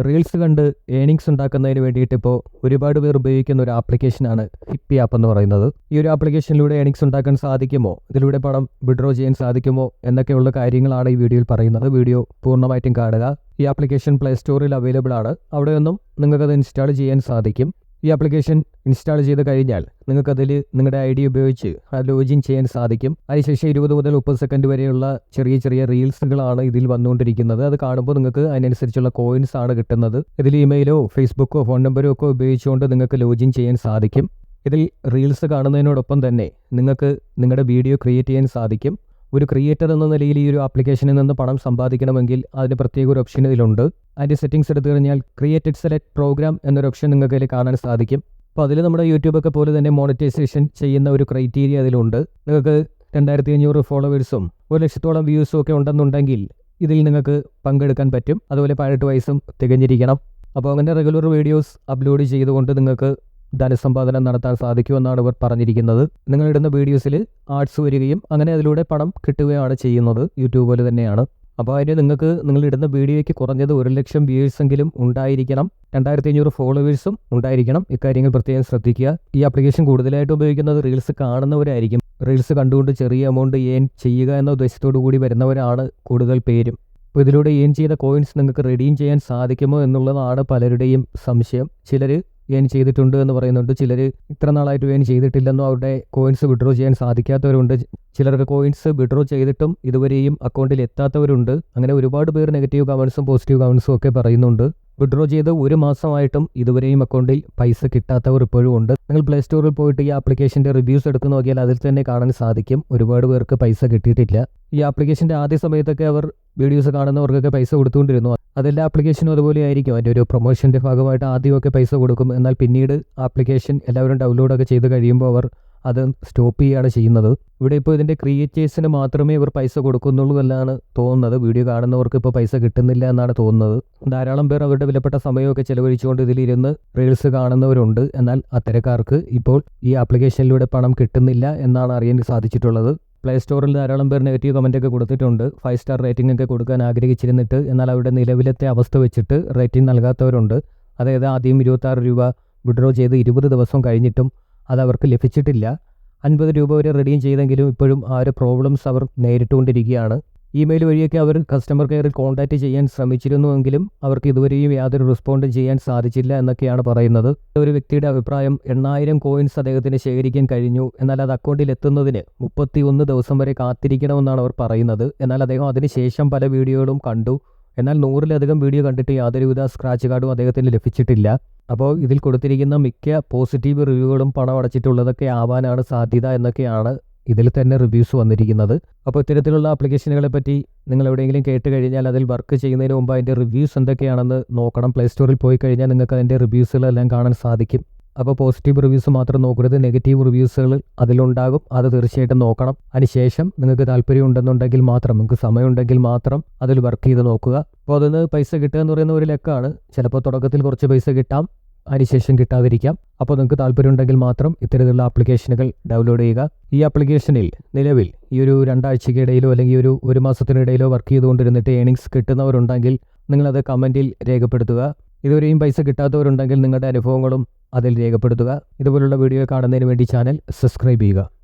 Reels കണ്ട് earnings ഉണ്ടാക്കുന്നതിന് വേണ്ടിയിട്ട് ഇപ്പോൾ ഒരുപാട് പേർ ഉപയോഗിക്കുന്ന ഒരു ആപ്ലിക്കേഷനാണ് ഹിപ്പി ആപ്പ് എന്ന് പറയുന്നത്. ഈ ഒരു ആപ്ലിക്കേഷനിലൂടെ ഏണിങ്സ് ഉണ്ടാക്കാൻ സാധിക്കുമോ? ഇതിലൂടെ പണം വിഡ്രോ ചെയ്യാൻ സാധിക്കുമോ? എന്നൊക്കെയുള്ള കാര്യങ്ങളാണ് ഈ വീഡിയോയിൽ പറയുന്നത്. വീഡിയോ പൂർണമായിട്ടും കാണുക. ഈ ആപ്ലിക്കേഷൻ പ്ലേ സ്റ്റോറിൽ അവൈലബിൾ ആണ്. അവിടെ നിന്നും നിങ്ങൾക്കത് ഇൻസ്റ്റാൾ ചെയ്യാൻ സാധിക്കും. ഈ ആപ്ലിക്കേഷൻ ഇൻസ്റ്റാൾ ചെയ്ത് കഴിഞ്ഞാൽ നിങ്ങൾക്ക് അതിൽ നിങ്ങളുടെ ഐ ഡി ഉപയോഗിച്ച് ലോഗിൻ ചെയ്യാൻ സാധിക്കും. അതിനുശേഷം ഇരുപത് മുതൽ മുപ്പത് സെക്കൻഡ് വരെയുള്ള ചെറിയ ചെറിയ റീൽസുകളാണ് ഇതിൽ വന്നുകൊണ്ടിരിക്കുന്നത്. അത് കാണുമ്പോൾ നിങ്ങൾക്ക് അതിനനുസരിച്ചുള്ള കോയിൻസ് ആണ് കിട്ടുന്നത്. ഇതിൽ ഇമെയിലോ ഫേസ്ബുക്കോ ഫോൺ നമ്പറോ ഒക്കെ ഉപയോഗിച്ചുകൊണ്ട് നിങ്ങൾക്ക് ലോഗിൻ ചെയ്യാൻ സാധിക്കും. ഇതിൽ റീൽസ് കാണുന്നതിനോടൊപ്പം തന്നെ നിങ്ങൾക്ക് നിങ്ങളുടെ വീഡിയോ ക്രിയേറ്റ് ചെയ്യാൻ സാധിക്കും. ഒരു ക്രിയേറ്റർ എന്ന നിലയിൽ ഈ ഒരു ആപ്ലിക്കേഷനിൽ നിന്ന് പണം സമ്പാദിക്കണമെങ്കിൽ അതിന് പ്രത്യേക ഒരു ഓപ്ഷൻ ഇതിലുണ്ട്. അതിന്റെ സെറ്റിംഗ്സ് എടുത്തു കഴിഞ്ഞാൽ ക്രിയേറ്റഡ് സെലക്ട് പ്രോഗ്രാം എന്നൊരു ഓപ്ഷൻ നിങ്ങൾക്ക് അതിൽ കാണാൻ സാധിക്കും. അപ്പോൾ അതിൽ നമ്മുടെ യൂട്യൂബൊക്കെ പോലെ തന്നെ മോണിറ്റൈസേഷൻ ചെയ്യുന്ന ഒരു ക്രൈറ്റീരിയ അതിലുണ്ട്. നിങ്ങൾക്ക് രണ്ടായിരത്തി അഞ്ഞൂറ് ഫോളോവേഴ്സും ഒരു ലക്ഷത്തോളം വ്യൂസും ഒക്കെ ഉണ്ടെന്നുണ്ടെങ്കിൽ ഇതിൽ നിങ്ങൾക്ക് പങ്കെടുക്കാൻ പറ്റും. അതുപോലെ പതിനെട്ട് വയസ്സും തികഞ്ഞിരിക്കണം. അപ്പോൾ അങ്ങനെ റെഗുലർ വീഡിയോസ് അപ്ലോഡ് ചെയ്തുകൊണ്ട് നിങ്ങൾക്ക് ധനസമ്പാദനം നടത്താൻ സാധിക്കുമെന്നാണ് ഇവർ പറഞ്ഞിരിക്കുന്നത്. നിങ്ങളിടുന്ന വീഡിയോസിൽ ആർട്സ് വരികയും അങ്ങനെ അതിലൂടെ പണം കിട്ടുകയാണ് ചെയ്യുന്നത്. യൂട്യൂബ് പോലെ തന്നെയാണ്. അപ്പോൾ അതിന് നിങ്ങൾക്ക് നിങ്ങളിടുന്ന വീഡിയോയ്ക്ക് കുറഞ്ഞത് ഒരു ലക്ഷം വ്യൂവേഴ്സെങ്കിലും ഉണ്ടായിരിക്കണം. രണ്ടായിരത്തി അഞ്ഞൂറ് ഫോളോവേഴ്സും ഉണ്ടായിരിക്കണം. ഇക്കാര്യങ്ങൾ പ്രത്യേകം ശ്രദ്ധിക്കുക. ഈ ആപ്ലിക്കേഷൻ കൂടുതലായിട്ട് ഉപയോഗിക്കുന്നത് റീൽസ് കാണുന്നവരായിരിക്കും. റീൽസ് കണ്ടുകൊണ്ട് ചെറിയ എമൗണ്ട് ഏൺ ചെയ്യുക എന്ന ഉദ്ദേശത്തോടു കൂടി വരുന്നവരാണ് കൂടുതൽ പേരും. അപ്പോൾ ഇതിലൂടെ ഏൺ ചെയ്ത കോയിൻസ് നിങ്ങൾക്ക് റെഡീം ചെയ്യാൻ സാധിക്കുമോ എന്നുള്ളതാണ് പലരുടെയും സംശയം. ചിലർ ഏൺ ചെയ്തിട്ടുണ്ട് എന്ന് പറയുന്നുണ്ട്. ചിലർ ഇത്ര നാളായിട്ട് ഏൺ ചെയ്തിട്ടില്ലെന്നോ അവരുടെ കോയിൻസ് വിഡ്രോ ചെയ്യാൻ സാധിക്കാത്തവരുണ്ട്. ചിലർക്ക് കോയിൻസ് വിഡ്രോ ചെയ്തിട്ടും ഇതുവരെയും അക്കൗണ്ടിൽ എത്താത്തവരുണ്ട്. അങ്ങനെ ഒരുപാട് പേർ നെഗറ്റീവ് കമൻസും പോസിറ്റീവ് കമൻസും ഒക്കെ പറയുന്നുണ്ട്. വിഡ്രോ ചെയ്ത് ഒരു മാസമായിട്ടും ഇതുവരെയും അക്കൗണ്ടിൽ പൈസ കിട്ടാത്തവർ ഇപ്പോഴും ഉണ്ട്. നിങ്ങൾ പ്ലേ സ്റ്റോറിൽ പോയിട്ട് ഈ ആപ്ലിക്കേഷന്റെ റിവ്യൂസ് എടുത്ത് നോക്കിയാൽ അതിൽ തന്നെ കാണാൻ സാധിക്കും. ഒരുപാട് പേർക്ക് പൈസ കിട്ടിയിട്ടില്ല. ഈ ആപ്ലിക്കേഷന്റെ ആദ്യ സമയത്തൊക്കെ അവർ വീഡിയോസ് കാണുന്നവർക്കൊക്കെ പൈസ കൊടുത്തുകൊണ്ടിരുന്നു. അതെല്ലാ ആപ്ലിക്കേഷനും അതുപോലെ ആയിരിക്കും. അതിന്റെ ഒരു പ്രൊമോഷന്റെ ഭാഗമായിട്ട് ആദ്യമൊക്കെ പൈസ കൊടുക്കും. എന്നാൽ പിന്നീട് ആപ്ലിക്കേഷൻ എല്ലാവരും ഡൗൺലോഡൊക്കെ ചെയ്ത് കഴിയുമ്പോൾ അവർ അത് സ്റ്റോപ്പ് ചെയ്യുകയാണ് ചെയ്യുന്നത്. ഇവിടെ ഇപ്പോൾ ഇതിന്റെ ക്രിയേറ്റേഴ്സിന് മാത്രമേ ഇവർ പൈസ കൊടുക്കുന്നുള്ളൂ എന്നാണ് തോന്നുന്നത്. വീഡിയോ കാണുന്നവർക്ക് ഇപ്പോൾ പൈസ കിട്ടുന്നില്ല എന്നാണ് തോന്നുന്നത്. ധാരാളം പേർ അവരുടെ വിലപ്പെട്ട സമയമൊക്കെ ചെലവഴിച്ചുകൊണ്ട് ഇതിലിരുന്ന് റീൽസ് കാണുന്നവരുണ്ട്. എന്നാൽ അത്തരക്കാർക്ക് ഇപ്പോൾ ഈ ആപ്ലിക്കേഷനിലൂടെ പണം കിട്ടുന്നില്ല എന്നാണ് അറിയാൻ സാധിച്ചിട്ടുള്ളത്. പ്ലേ സ്റ്റോറിൽ ധാരാളം പേർ നെഗറ്റീവ് കമന്റ് ഒക്കെ കൊടുത്തിട്ടുണ്ട്. ഫൈവ് സ്റ്റാർ റേറ്റിംഗ് ഒക്കെ കൊടുക്കാൻ ആഗ്രഹിച്ചിരുന്നിട്ട് എന്നാൽ അവരുടെ നിലവിലത്തെ അവസ്ഥ വെച്ചിട്ട് റേറ്റിംഗ് നൽകാത്തവരുണ്ട്. അതായത് ആദ്യം ഇരുപത്താറ് രൂപ വിഡ്രോ ചെയ്ത് ഇരുപത് ദിവസം കഴിഞ്ഞിട്ടും അത് അവർക്ക് ലഭിച്ചിട്ടില്ല. അൻപത് രൂപ വരെ റെഡീം ചെയ്തെങ്കിലും ഇപ്പോഴും ആ ഒരു പ്രോബ്ലംസ് അവർ നേരിട്ടുകൊണ്ടിരിക്കുകയാണ്. ഇമെയിൽ വഴിയൊക്കെ അവർ കസ്റ്റമർ കെയറിൽ കോൺടാക്റ്റ് ചെയ്യാൻ ശ്രമിച്ചിരുന്നുവെങ്കിലും അവർക്ക് ഇതുവരെയും യാതൊരു റെസ്പോണ്ടും ചെയ്യാൻ സാധിച്ചില്ല എന്നൊക്കെയാണ് പറയുന്നത്. ഒരു വ്യക്തിയുടെ അഭിപ്രായം എണ്ണായിരം കോയിൻസ് അദ്ദേഹത്തിന് ശേഖരിക്കാൻ കഴിഞ്ഞു. എന്നാൽ അത് അക്കൗണ്ടിൽ എത്തുന്നതിന് മുപ്പത്തി ഒന്ന് ദിവസം വരെ കാത്തിരിക്കണമെന്നാണ് അവർ പറയുന്നത്. എന്നാൽ അദ്ദേഹം അതിനുശേഷം പല വീഡിയോകളും കണ്ടു. എന്നാൽ നൂറിലധികം വീഡിയോ കണ്ടിട്ട് യാതൊരുവിധ സ്ക്രാച്ച് കാർഡും അദ്ദേഹത്തിന് ലഭിച്ചിട്ടില്ല. അപ്പോൾ ഇതിൽ കൊടുത്തിരിക്കുന്ന മിക്ക പോസിറ്റീവ് റിവ്യൂകളും പണം അടച്ചിട്ടുള്ളതൊക്കെ ആവാനാണ് സാധ്യത എന്നൊക്കെയാണ് ഇതിൽ തന്നെ റിവ്യൂസ് വന്നിരിക്കുന്നത്. അപ്പോൾ ഇത്തരത്തിലുള്ള ആപ്ലിക്കേഷനുകളെ പറ്റി നിങ്ങൾ എവിടെയെങ്കിലും കേട്ട് കഴിഞ്ഞാൽ അതിൽ വർക്ക് ചെയ്യുന്നതിന് മുമ്പ് അതിന്റെ റിവ്യൂസ് എന്തൊക്കെയാണെന്ന് നോക്കണം. പ്ലേ സ്റ്റോറിൽ പോയി കഴിഞ്ഞാൽ നിങ്ങൾക്ക് അതിന്റെ റിവ്യൂസുകളെല്ലാം കാണാൻ സാധിക്കും. അപ്പോൾ പോസിറ്റീവ് റിവ്യൂസ് മാത്രം നോക്കരുത്. നെഗറ്റീവ് റിവ്യൂസുകൾ അതിലുണ്ടാകും. അത് തീർച്ചയായിട്ടും നോക്കണം. അതിനുശേഷം നിങ്ങൾക്ക് താല്പര്യം ഉണ്ടെന്നുണ്ടെങ്കിൽ മാത്രം നിങ്ങൾക്ക് സമയമുണ്ടെങ്കിൽ മാത്രം അതിൽ വർക്ക് ചെയ്ത് നോക്കുക. അപ്പോൾ അതിന് പൈസ കിട്ടുക എന്ന് പറയുന്ന ഒരു ലെക്കാണ്. ചിലപ്പോൾ തുടക്കത്തിൽ കുറച്ച് പൈസ കിട്ടാം. അതിനുശേഷം കിട്ടാതിരിക്കാം. അപ്പോൾ നിങ്ങൾക്ക് താല്പര്യമുണ്ടെങ്കിൽ മാത്രം ഇത്തരത്തിലുള്ള ആപ്ലിക്കേഷനുകൾ ഡൗൺലോഡ് ചെയ്യുക. ഈ ആപ്ലിക്കേഷനിൽ നിലവിൽ ഈ ഒരു രണ്ടാഴ്ചയ്ക്കിടയിലോ അല്ലെങ്കിൽ ഒരു ഒരു മാസത്തിനിടയിലോ വർക്ക് ചെയ്തുകൊണ്ടിരുന്നിട്ട് ഏണിങ്സ് കിട്ടുന്നവരുണ്ടെങ്കിൽ നിങ്ങളത് കമന്റിൽ രേഖപ്പെടുത്തുക. ഇതുവരെയും പൈസ കിട്ടാത്തവരുണ്ടെങ്കിൽ നിങ്ങളുടെ അനുഭവങ്ങളും അതിൽ രേഖപ്പെടുത്തുക. ഇതുപോലുള്ള വീഡിയോ കാണുന്നതിന് വേണ്ടി ചാനൽ സബ്സ്ക്രൈബ് ചെയ്യുക.